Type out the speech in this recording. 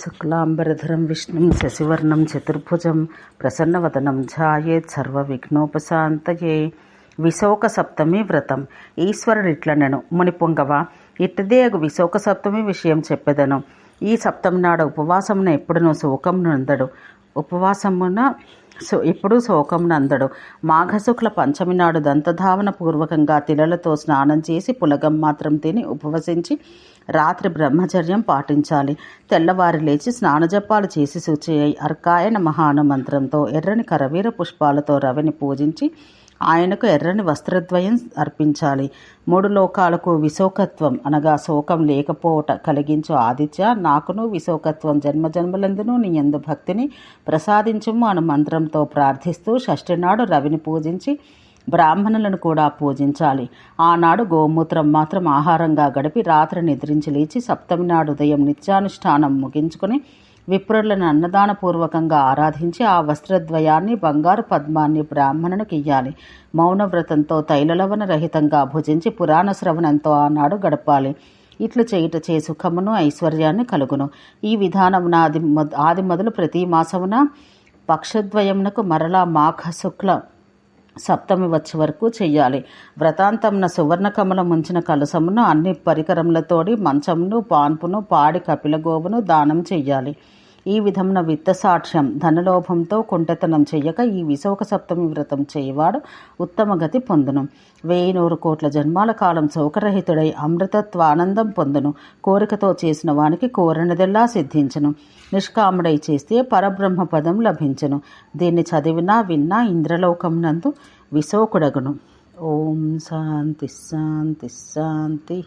శుక్లాంబరధరం విష్ణుం శశివర్ణం చతుర్భుజం ప్రసన్నవదనం ఝాయేత్ సర్వవిఘ్నోపశాంతయే. విశోక సప్తమి వ్రతం. ఈశ్వరుడిట్లనెను ముని పొంగవ ఇట్టదే విశోక సప్తమి విషయం చెప్పెదను. ఈ సప్తమి నాడు ఉపవాసమున ఎప్పుడును శోకమును అందడు. ఉపవాసమున సో ఇప్పుడు శోకంనందడు మాఘశుక్ల పంచమి నాడు దంతధావన పూర్వకంగా తిలలతో స్నానం చేసి పులగం మాత్రం తిని ఉపవసించి రాత్రి బ్రహ్మచర్యం పాటించాలి. తెల్లవారి లేచి స్నానజపాలు చేసి శుచి అయి అర్కాయన మహాను మంత్రంతో ఎర్రని కరవీర పుష్పాలతో రవిని పూజించి ఆయనకు ఎర్రని వస్త్రద్వయం అర్పించాలి. మూడు లోకాలకు విశోకత్వం అనగా శోకం లేకపోవట కలిగించు ఆదిత్య నాకును విశోకత్వం జన్మజన్మలందును నీ ఎందు భక్తిని ప్రసాదించుము అను మంత్రంతో ప్రార్థిస్తూ షష్ఠినాడు రవిని పూజించి బ్రాహ్మణులను కూడా పూజించాలి. ఆనాడు గోమూత్రం మాత్రం ఆహారంగా గడిపి రాత్రి నిద్రించి లేచి సప్తమి నాడు ఉదయం నిత్యానుష్ఠానం ముగించుకుని విప్రులను అన్నదానపూర్వకంగా ఆరాధించి ఆ వస్త్రద్వయాన్ని బంగారు పద్మాన్ని బ్రాహ్మణునికి ఇయ్యాలి. మౌనవ్రతంతో తైలలవన రహితంగా భుజించి పురాణ శ్రవణంతో ఆనాడు గడపాలి. ఇట్లు చేయుట చే సుఖమును ఐశ్వర్యాన్ని కలుగును. ఈ విధానమున ఆది ఆది మొదలు ప్రతి మాసమున పక్షద్వయమునకు మరలా మాఘ శుక్ల సప్తమి వచ్చే వరకు చెయ్యాలి. వ్రతాంతంన సువర్ణ కమలం ఉంచిన కలసమును అన్ని పరికరములతోడి మంచమును పాన్పును పాడి కపిలగోవును దానం చెయ్యాలి. ఈ విధమున విత్త సాక్ష్యం ధనలోభంతో కుంటతనం చెయ్యక ఈ విశోక సప్తమి వ్రతం చేయవాడు ఉత్తమ గతి పొందును. వెయ్యి నూరు కోట్ల జన్మాల కాలం శోకరహితుడై అమృతత్వానందం పొందును. కోరికతో చేసిన వానికి కోరినదెల్లా సిద్ధించను. నిష్కాముడై చేస్తే పరబ్రహ్మ పదం లభించును. దీన్ని చదివినా విన్నా ఇంద్రలోకమునందు విశోకుడగును. ఓం శాంతి శాంతి శాంతి